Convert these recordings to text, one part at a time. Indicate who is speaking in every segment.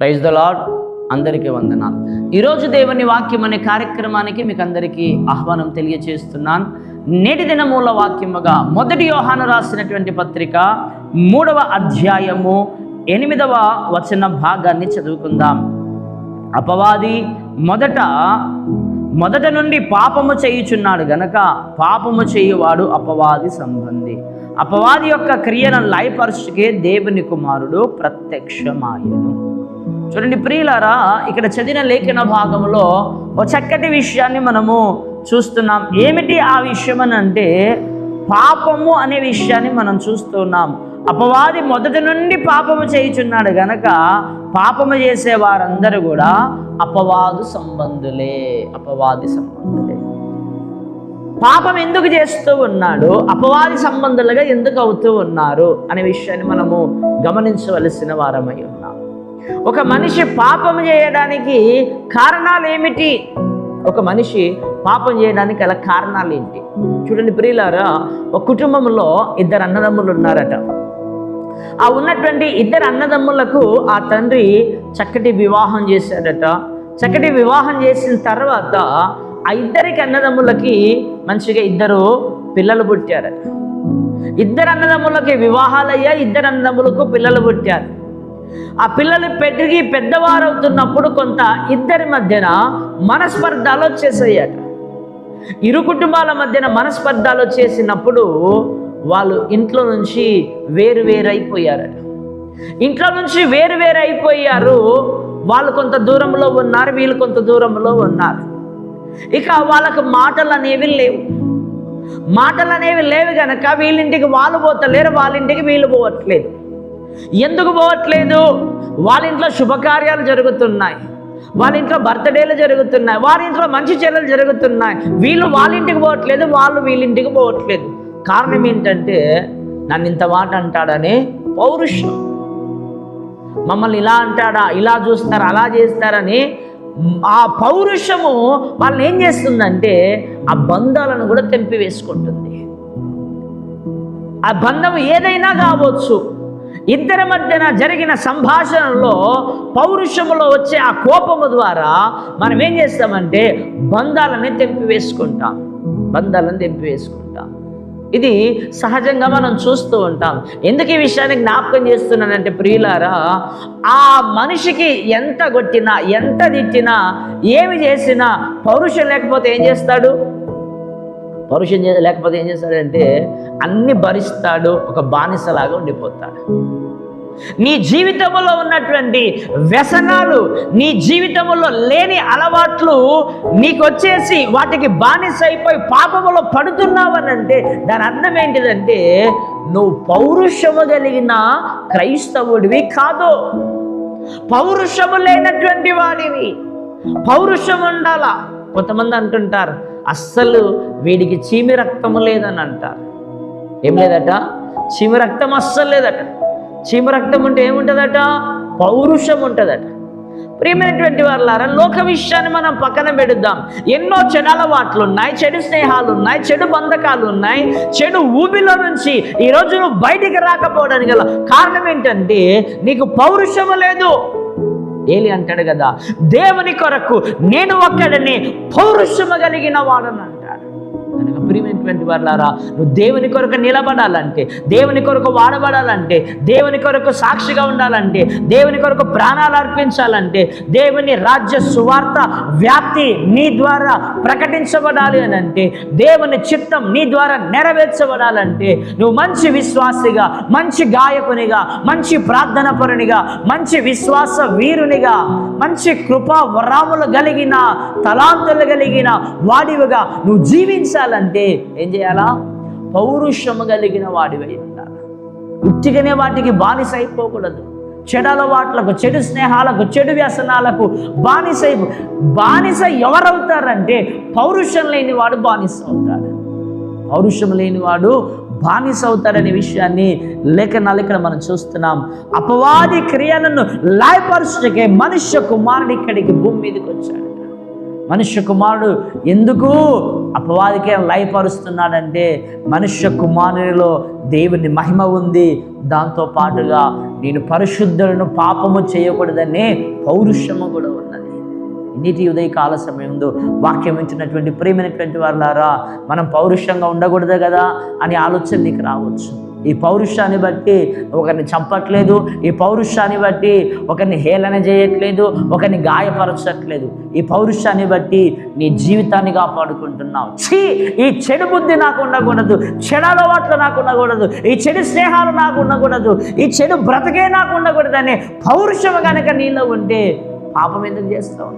Speaker 1: Praise the lord అందరికీ వందనాలు. ఈరోజు దేవుని వాక్యం అనే కార్యక్రమానికి మీకు అందరికీ ఆహ్వానం తెలియచేస్తున్నాను. నేటి దినమూల వాక్యముగా మొదటి యోహాను రాసినటువంటి పత్రిక మూడవ అధ్యాయము ఎనిమిదవ వచన భాగాన్ని చదువుకుందాం. అపవాది మొదట మొదట నుండి పాపము చేయుచున్నాడు గనక పాపము చేయువాడు అపవాది సంబంధి. అపవాది యొక్క క్రియను లయపరుచుకే దేవుని కుమారుడు ప్రత్యక్షమాయను. చూడండి ప్రియులారా ఇక్కడ చదివిన లేఖన భాగంలో ఒక చక్కటి విషయాన్ని మనము చూస్తున్నాం. ఏమిటి ఆ విషయం అని అంటే పాపము అనే విషయాన్ని మనం చూస్తున్నాం అపవాది మొదటి నుండి పాపము చేయుచున్నాడు గనక పాపము చేసే వారందరూ కూడా అపవాదు సంబంధులే అపవాది సంబంధులే. పాపం ఎందుకు చేస్తూ ఉన్నాడు? అపవాది సంబంధులుగా ఎందుకు అవుతూ ఉన్నారు? అనే విషయాన్ని మనము గమనించవలసిన వారమై ఉన్నాం. ఒక మనిషి పాపం చేయడానికి కారణాలు ఏమిటి? ఒక మనిషి పాపం చేయడానికి గల కారణాలు ఏంటి? చూడండి ప్రియులారా ఒక కుటుంబంలో ఇద్దరు అన్నదమ్ములు ఉన్నారట. ఆ ఉన్నటువంటి ఇద్దరు అన్నదమ్ములకు ఆ తండ్రి చక్కటి వివాహం చేశాడట. చక్కటి వివాహం చేసిన తర్వాత ఆ ఇద్దరికి అన్నదమ్ములకి మంచిగా ఇద్దరు పిల్లలు పుట్టారట. ఇద్దరు అన్నదమ్ములకి వివాహాలయ్యా ఇద్దరు అన్నదమ్ములకు పిల్లలు పుట్టారు. ఆ పిల్లలు పెరిగి పెద్దవారు అవుతున్నప్పుడు కొంత ఇద్దరి మధ్యన మనస్పర్ధాలు వచ్చేసాయట. ఇరు కుటుంబాల మధ్యన మనస్పర్ధాలు వచ్చేసినప్పుడు వాళ్ళు ఇంట్లో నుంచి వేరు వేరైపోయారట. ఇంట్లో నుంచి వేరు వేరు అయిపోయారు వాళ్ళు కొంత దూరంలో ఉన్నారు వీళ్ళు కొంత దూరంలో ఉన్నారు. ఇక వాళ్ళకు మాటలు అనేవి లేవు. మాటలు అనేవి లేవు గనక వీళ్ళింటికి వాళ్ళు పోతలేరు వాళ్ళ ఇంటికి వీళ్ళు పోవట్లేదు. ఎందుకు పోవట్లేదు? వాళ్ళ ఇంట్లో శుభకార్యాలు జరుగుతున్నాయి. వాళ్ళ ఇంట్లో బర్త్డేలు జరుగుతున్నాయి. వారి ఇంట్లో మంచి చర్యలు జరుగుతున్నాయి. వీళ్ళు వాళ్ళ ఇంటికి పోవట్లేదు వాళ్ళు వీళ్ళింటికి పోవట్లేదు. కారణం ఏంటంటే నన్ను ఇంత మాట అంటాడని పౌరుషం. మమ్మల్ని ఇలా అంటాడా ఇలా చూస్తారా అలా చేస్తారని ఆ పౌరుషము వాళ్ళని ఏం చేస్తుందంటే ఆ బంధాలను కూడా తెంపివేసుకుంటుంది. ఆ బంధం ఏదైనా కావచ్చు. ఇద్దరి మధ్యన జరిగిన సంభాషణలో పౌరుషములో వచ్చే ఆ కోపము ద్వారా మనం ఏం చేస్తామంటే బంధాలని తెంపి వేసుకుంటాం బంధాలను తెంపివేసుకుంటాం. ఇది సహజంగా మనం చూస్తూ ఉంటాం. ఎందుకు ఈ విషయాన్ని జ్ఞాపకం చేస్తున్నానంటే ప్రియులారా ఆ మనిషికి ఎంత కొట్టినా ఎంత తిట్టినా ఏమి చేసినా పౌరుషం లేకపోతే ఏం చేస్తాడు? పౌరుషం లేకపోతే ఏం చేస్తాడంటే అన్ని భరిస్తాడు ఒక బానిసలాగా ఉండిపోతాడు. నీ జీవితంలో ఉన్నటువంటి వ్యసనాలు నీ జీవితంలో లేని అలవాట్లు నీకు వచ్చేసి వాటికి బానిస అయిపోయి పాపములో పడుతున్నావనంటే దాని అర్థం ఏంటిదంటే నువ్వు పౌరుషము కలిగిన క్రైస్తవుడివి కాదు. పౌరుషము లేనటువంటి వాడివి. పౌరుషం ఉండాలా? కొంతమంది అంటుంటారు అస్సలు వీడికి చీమి రక్తము లేదని అంటారు ఏం లేదట? చీమ రక్తం అస్సలు లేదట. చీమ రక్తం ఉంటే ఏముంటుందట? పౌరుషం ఉంటుందట ప్రియమైనటువంటి వాళ్ళారా లోక విషయాన్ని మనం పక్కన పెడుద్దాం. ఎన్నో చెడు అలవాట్లు ఉన్నాయి చెడు స్నేహాలు ఉన్నాయి చెడు బంధకాలు ఉన్నాయి చెడు ఊబిలో నుంచి ఈరోజు నువ్వు బయటికి రాకపోవడానికి గల కారణం ఏంటంటే నీకు పౌరుషము లేదు. ఏలి అంటాడు కదా దేవుని కొరకు నేను ఒక్కడిని పౌరుషము కలిగిన వాడని ప్రియమైనటువంటి వాళ్ళారా నువ్వు దేవుని కొరకు నిలబడాలంటే దేవుని కొరకు వాడబడాలంటే దేవుని కొరకు సాక్షిగా ఉండాలంటే దేవుని కొరకు ప్రాణాలు అర్పించాలంటే దేవుని రాజ్య సువార్త వ్యాప్తి నీ ద్వారా ప్రకటించబడాలి అని అంటే దేవుని చిత్తం నీ ద్వారా నెరవేర్చబడాలంటే నువ్వు మంచి విశ్వాసిగా మంచి గాయకునిగా మంచి ప్రార్థన పరునిగా మంచి విశ్వాస వీరునిగా మంచి కృపా వరాములు కలిగిన తలాంతులు కలిగిన వాడివిగా నువ్వు జీవించాలంటే ఏం చేయాలా? పౌరుషము కలిగిన వాడివై ఉండాలి. ఉట్టిగానే వాటికి బానిస అయిపోకూడదు. చెడలవాట్లకు చెడు స్నేహాలకు చెడు వ్యసనాలకు బానిస బానిస ఎవరవుతారంటే పౌరుషం లేని వాడు బానిస అవుతాడు. పౌరుషం లేనివాడు బానిస అవుతాడనే విషయాన్ని లేఖనాలు ఇక్కడ మనం చూస్తున్నాం. అపవాది క్రియలను లాయపరుచుటకే మనుష్య కుమారుడు ఇక్కడికి భూమి మీదకి వచ్చాడు. మనుష్య కుమారుడు ఎందుకు అపవాదికే లయపరుస్తున్నాడంటే మనుష్య కుమారునిలో దేవుని మహిమ ఉంది. దాంతో పాటుగా నేను పరిశుద్ధులను పాపము చేయకూడదనే పౌరుషము కూడా ఉన్నది. నీటి ఉదయ కాల సమయంలో వాక్యం ఇచ్చినటువంటి ప్రేమైనటువంటి వారులారా మనం పౌరుషంగా ఉండకూడదు కదా అని ఆలోచన నీకు రావచ్చు. ఈ పౌరుషాన్ని బట్టి ఒకరిని చంపట్లేదు ఈ పౌరుషాన్ని బట్టి ఒకరిని హేళన చేయట్లేదు ఒకరిని గాయపరచట్లేదు. ఈ పౌరుషాన్ని బట్టి నీ జీవితాన్ని కాపాడుకుంటున్నావు. ఛీ! ఈ చెడు బుద్ధి నాకు ఉండకూడదు చెడు అలవాట్లు నాకు ఉండకూడదు ఈ చెడు స్నేహాలు నాకు ఉండకూడదు ఈ చెడు బ్రతకే నాకు ఉండకూడదు అనే పౌరుషం కనుక నీలో ఉంటే పాపం ఎందుకు చేస్తావు?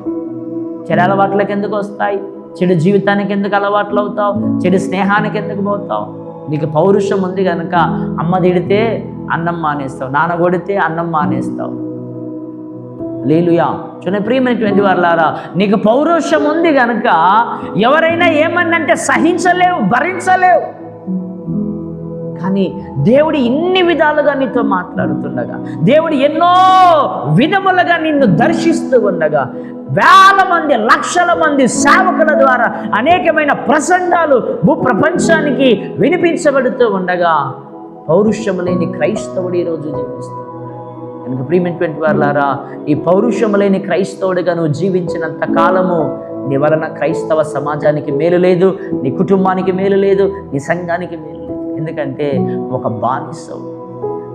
Speaker 1: చెడు అలవాట్లకు ఎందుకు వస్తాయి? చెడు జీవితానికి ఎందుకు అలవాట్లు అవుతావు చెడు స్నేహానికి ఎందుకు పోతావు? నీకు పౌరుషం ఉంది కనుక అమ్మ తిడితే అన్నం మానేస్తావు నాన్న కొడితే అన్నం మానేస్తావు. లేలుయా చూడండి ప్రియమైనటువంటి వారులారా నీకు పౌరుషం ఉంది కనుక ఎవరైనా ఏమన్నంటే సహించలేవు భరించలేవు. కానీ దేవుడు ఇన్ని విధాలుగా నీతో మాట్లాడుతుండగా దేవుడు ఎన్నో విధములుగా నిన్ను దర్శిస్తూ ఉండగా వేల మంది లక్షల మంది సేవకుల ద్వారా అనేకమైన ప్రసంగాలు భూప్రపంచానికి వినిపించబడుతూ ఉండగా పౌరుషం లేని క్రైస్తవుడు ఈరోజు జీవిస్తాడు. కనుక ప్రియమైనటువంటి వారులారా ఈ పౌరుషం లేని క్రైస్తవుడిగా నువ్వు జీవించినంత కాలము నీ వలన క్రైస్తవ సమాజానికి మేలు లేదు నీ కుటుంబానికి మేలు లేదు నీ సంఘానికి మేలు లేదు. ఎందుకంటే ఒక బానిసవు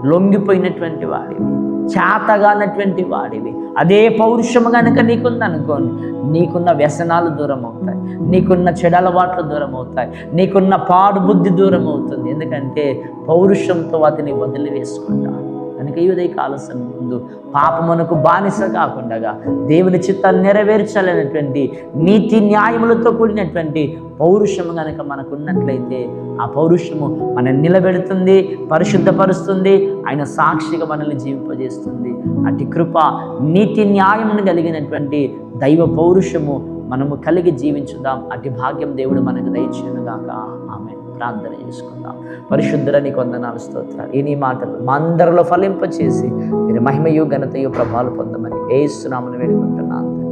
Speaker 1: లొంగిపోయినటువంటి వాడివి. చేతగానటువంటి వాడివి. అదే పౌరుషము కనుక నీకుందనుకోండి నీకున్న వ్యసనాలు దూరం అవుతాయి నీకున్న చెడలవాట్లు దూరం అవుతాయి నీకున్న పాడు బుద్ధి దూరం అవుతుంది ఎందుకంటే పౌరుషంతో వాటిని వదిలివేసుకుంటా. కనుక ఈ ఉదయ కాలసం ముందు పాపమునకు బానిస కాకుండా దేవుని చిత్తాన్ని నెరవేర్చాలనేటువంటి నీతి న్యాయములతో కూడినటువంటి పౌరుషము కనుక మనకు ఉన్నట్లయితే ఆ పౌరుషము మనల్ని నిలబెడుతుంది పరిశుద్ధపరుస్తుంది ఆయన సాక్షిగా మనల్ని జీవింపజేస్తుంది. అటు కృప నీతి న్యాయమును కలిగినటువంటి దైవ పౌరుషము మనము కలిగి జీవించుదాం. అటు భాగ్యం దేవుడు మనకు దయచేయనుగాక. ఆమె ప్రార్థన చేసుకుందాం. పరిశుద్ధులని కొందనాలు స్తోత్రాలు. ఈ నీ మాటలు మా అందరిలో ఫలింపచేసి మీరు మహిమయు ఘనతయు ప్రభావాలు పొందమని ఏ ఇస్తున్నామని వేడుకుంటున్నాను